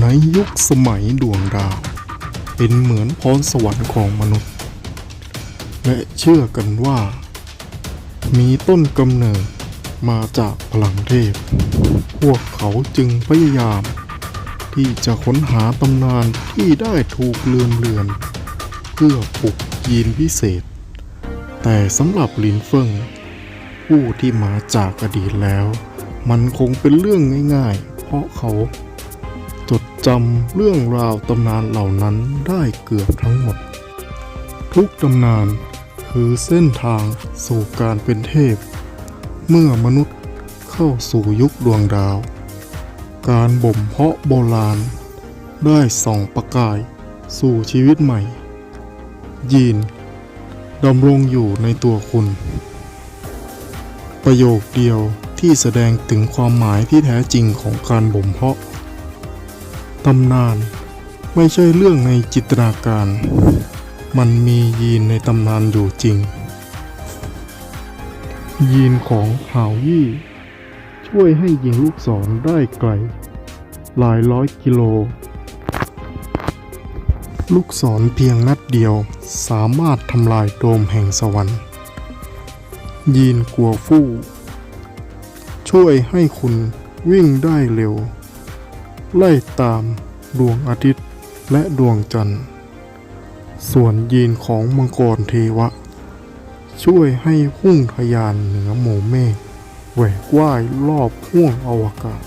ในยุคสมัยดวงดาว เป็นเหมือนพรสวรรค์ของมนุษย์ และเชื่อกันว่า มีต้นกำเนิดมาจากพลังเทพ พวกเขาจึงพยายาม ที่จะค้นหาตำนานที่ได้ถูกลืมเลือน เพื่อปลุกยีนพิเศษ แต่สำหรับลินเฟิงผู้ที่มาจากอดีตแล้ว มันคงเป็นเรื่องง่ายๆ เพราะเขา จดจำเรื่องราวตำนานเหล่านั้นได้เกือบทั้งหมด ทุกตำนานคือเส้นทางสู่การเป็นเทพ เมื่อมนุษย์เข้าสู่ยุคดวงดาว การบ่มเพาะโบราณ ได้ส่องประกายสู่ชีวิตใหม่ ยีนดำรงอยู่ในตัวคุณ ประโยคเดียวที่แสดงถึงความหมายที่แท้จริงของการบ่มเพาะ ตำนานไม่ใช่เรื่องในจินตนาการ มันมียีนในตำนานอยู่จริง ยีนของหาวยี่ ช่วยให้ยิงลูกศรได้ไกล หลายร้อยกิโล ลูกศรเพียงนัดเดียวสามารถทำลายโดมแห่งสวรรค์ ยีนกัวฟู่ ช่วยให้คุณวิ่งได้เร็ว ไล่ตามดวงอาทิตย์และดวงจันทร์ ส่วนยีนของมังกรเทวะ ช่วยให้พุ่งทะยานเหนือหมู่เมฆแหวกว่ายรอบห้วงอวกาศ